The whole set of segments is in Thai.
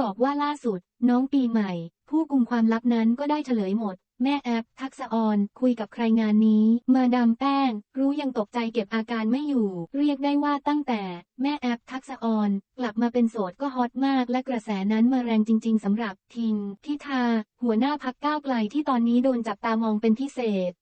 บอกว่าล่าสุด น้องปีใหม่ ผู้กุมความลับนั้นก็ได้เฉลยหมด แม่แอป ทักษออนคุยกับใครงานนี้ มาดามแป้ง รู้ยังตกใจเก็บอาการไม่อยู่ เรียกได้ว่าตั้งแต่ แม่แอป ทักษออนกลับมาเป็นโสดก็ฮอตมาก และกระแสนั้นมาแรงจริง ๆสำหรับทิงพิธาหัวหน้าพักก้าวไกลที่ตอนนี้โดนจับตามองเป็นพิเศษ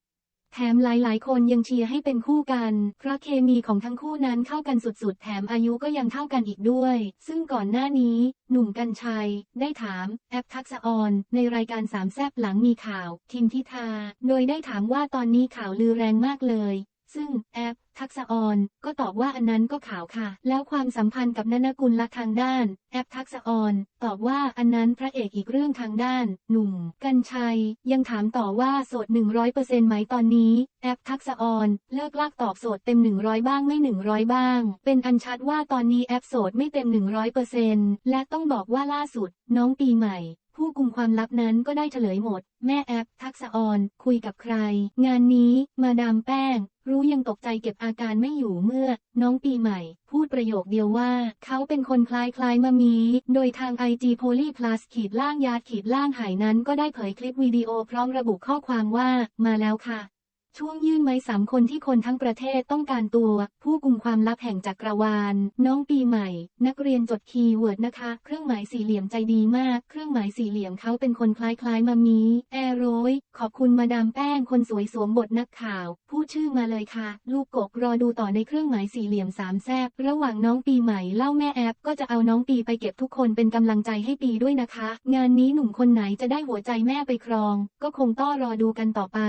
แถมหลายๆ คนยังเชียร์ให้เป็นคู่กัน เพราะเคมีของทั้งคู่นั้นเข้ากันสุดๆ แถมอายุก็ยังเท่ากันอีกด้วย ซึ่งก่อนหน้านี้ หนุ่มกัญชัย ได้ถาม แอปทักษออน ในรายการสามแซบหลังมีข่าว ทิมทิธา โดยได้ถามว่าตอนนี้ข่าวลือแรงมากเลย ซึ่งแอปทักษะออนก็ตอบว่าอันนั้นก็ข่าวค่ะ แล้วความสัมพันธ์กับนนกุลละทางด้าน แอปทักษะออนตอบว่าอันนั้นพระเอกอีกเรื่องทางด้าน หนุ่ม กัญชัย ยังถามต่อว่าโสด 100%ไหมตอนนี้ แอปทักษะออนเลิกลากตอบโสดเต็ม 100 บ้างไม่ 100 บ้าง เป็นอันชัดว่าตอนนี้แอปโสดไม่เต็ม 100%และต้องบอกว่าล่าสุด น้องปีใหม่ ผู้กุมความลับนั้นก็ได้เฉลยหมด แม่แอปทักษะออนคุยกับใคร งานนี้มาดามแป้ง รู้ยังตกใจเก็บอาการไม่อยู่เมื่อ น้องปีใหม่ พูดประโยคเดียวว่า เขาเป็นคนคล้ายคล้ายๆมามี โดยทาง IG p o l y Plus ขีดล่างยาดขีดล่างหายนั้นก็ได้เผยคลิปวิดีโอพร้อมระบุข้อความว่า มาแล้วค่ะ ช่วงยื่นไม้สามคนที่คนทั้งประเทศต้องการตัว ผู้กุมความลับแห่งจักรวาล น้องปีใหม่ นักเรียนจดคีย์เวิร์ดนะคะ เครื่องหมายสี่เหลี่ยมใจดีมาก เครื่องหมายสี่เหลี่ยมเขาเป็นคนคล้ายๆมามีแอร์โรยขอบคุณมาดามแป้งคนสวยสวมบทนักข่าวพูดชื่อมาเลยค่ะ ลูกกกรอดูต่อในเครื่องหมายสี่เหลี่ยมสามแซบระหว่างน้องปีใหม่เล่าแม่แอปก็จะเอาน้องปีไปเก็บทุกคนเป็นกำลังใจให้ปีด้วยนะคะ งานนี้หนุ่มคนไหนจะได้หัวใจแม่ไปครอง ก็คงต้อรอดูกันต่อไป